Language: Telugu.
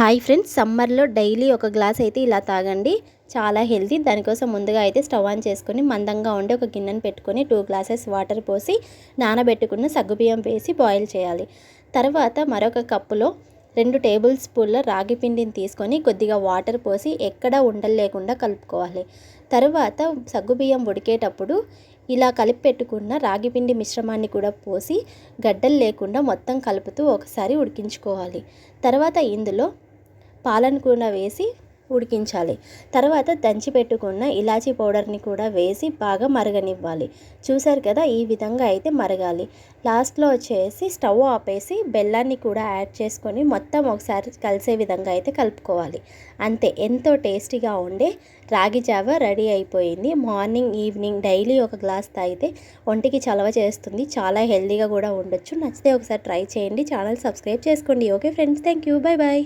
హాయ్ ఫ్రెండ్స్ సమ్మర్లో డైలీ ఒక గ్లాస్ అయితే ఇలా తాగండి. చాలా హెల్తీ. దానికోసం ముందుగా అయితే స్టవ్ ఆన్ చేసుకుని మందంగా ఉండి ఒక గిన్నెను పెట్టుకొని టూ గ్లాసెస్ వాటర్ పోసి నానబెట్టుకున్న సగ్గుబియ్యం వేసి బాయిల్ చేయాలి. తర్వాత మరొక కప్పులో రెండు టేబుల్ స్పూన్ల రాగి పిండిని తీసుకొని కొద్దిగా వాటర్ పోసి ఎక్కడ ఉండలు లేకుండా కలుపుకోవాలి. తర్వాత సగ్గుబియ్యం ఉడికేటప్పుడు ఇలా కలిపి పెట్టుకున్న రాగి పిండి మిశ్రమాన్ని కూడా పోసి గడ్డలు లేకుండా మొత్తం కలుపుతూ ఒకసారి ఉడికించుకోవాలి. తర్వాత ఇందులో పాలను కూడా వేసి ఉడికించాలి. తర్వాత దంచి పెట్టుకున్న ఇలాచీ పౌడర్ని కూడా వేసి బాగా మరగనివ్వాలి. చూసారు కదా ఈ విధంగా అయితే మరగాలి. లాస్ట్లో వచ్చేసి స్టవ్ ఆపేసి బెల్లాన్ని కూడా యాడ్ చేసుకొని మొత్తం ఒకసారి కలిసే విధంగా అయితే కలుపుకోవాలి. అంతే ఎంతో టేస్టీగా ఉండే రాగి జావ రెడీ అయిపోయింది. మార్నింగ్ ఈవినింగ్ డైలీ ఒక గ్లాస్ తాగితే ఒంటికి చలవ చేస్తుంది. చాలా హెల్దీగా కూడా ఉండొచ్చు. నచ్చితే ఒకసారి ట్రై చేయండి. ఛానల్ సబ్స్క్రైబ్ చేసుకోండి. Okay friends thank you. Bye bye